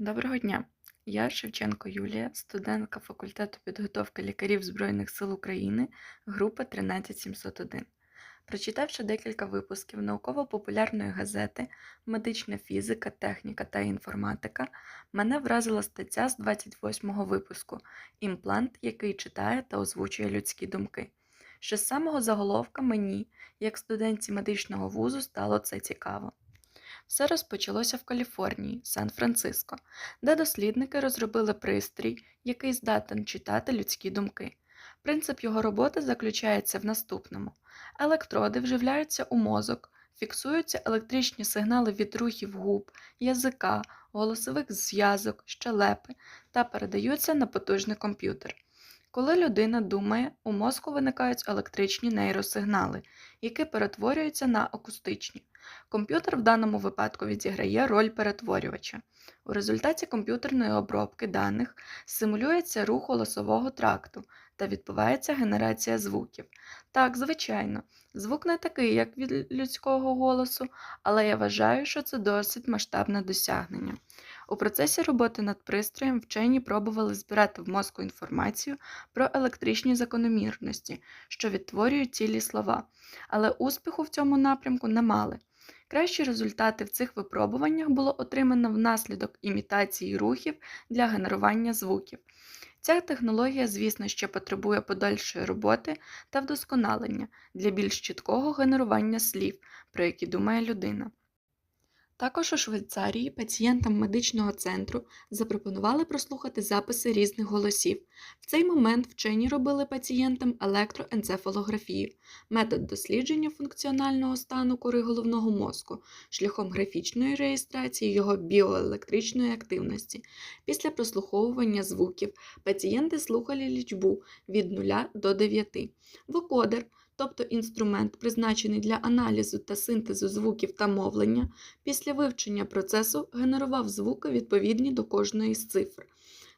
Доброго дня! Я Шевченко Юлія, студентка факультету підготовки лікарів Збройних сил України, група 13701. Прочитавши декілька випусків науково-популярної газети Медична фізика, техніка та інформатика, мене вразила стаття з 28-го випуску Імплант, який читає та озвучує людські думки. Ще з самого заголовка мені, як студентці медичного вузу, стало це цікаво. Все розпочалося в Каліфорнії, Сан-Франциско, де дослідники розробили пристрій, який здатен читати людські думки. Принцип його роботи заключається в наступному: електроди вживляються у мозок, фіксуються електричні сигнали від рухів губ, язика, голосових зв'язок, щелепи та передаються на потужний комп'ютер. Коли людина думає, у мозку виникають електричні нейросигнали, які перетворюються на акустичні. Комп'ютер в даному випадку відіграє роль перетворювача. У результаті комп'ютерної обробки даних симулюється рух голосового тракту та відбувається генерація звуків. Так, звичайно, звук не такий, як від людського голосу, але я вважаю, що це досить масштабне досягнення. У процесі роботи над пристроєм вчені пробували збирати в мозку інформацію про електричні закономірності, що відтворюють цілі слова, але успіху в цьому напрямку не мали. Кращі результати в цих випробуваннях було отримано внаслідок імітації рухів для генерування звуків. Ця технологія, звісно, ще потребує подальшої роботи та вдосконалення для більш чіткого генерування слів, про які думає людина. Також у Швейцарії пацієнтам медичного центру запропонували прослухати записи різних голосів. В цей момент вчені робили пацієнтам електроенцефалографію, метод дослідження функціонального стану кори головного мозку шляхом графічної реєстрації його біоелектричної активності. Після прослуховування звуків пацієнти слухали лічбу від 0 до 9. Вокодер тобто інструмент, призначений для аналізу та синтезу звуків та мовлення, після вивчення процесу генерував звуки відповідні до кожної з цифр.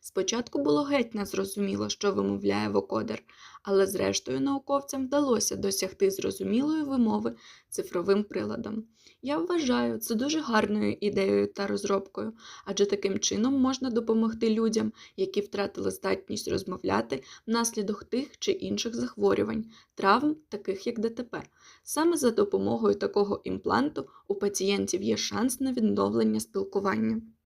Спочатку було геть незрозуміло, що вимовляє вокодер, але зрештою науковцям вдалося досягти зрозумілої вимови цифровим приладом. Я вважаю це дуже гарною ідеєю та розробкою, адже таким чином можна допомогти людям, які втратили здатність розмовляти внаслідок тих чи інших захворювань, травм, таких як ДТП. Саме за допомогою такого імпланту у пацієнтів є шанс на відновлення спілкування.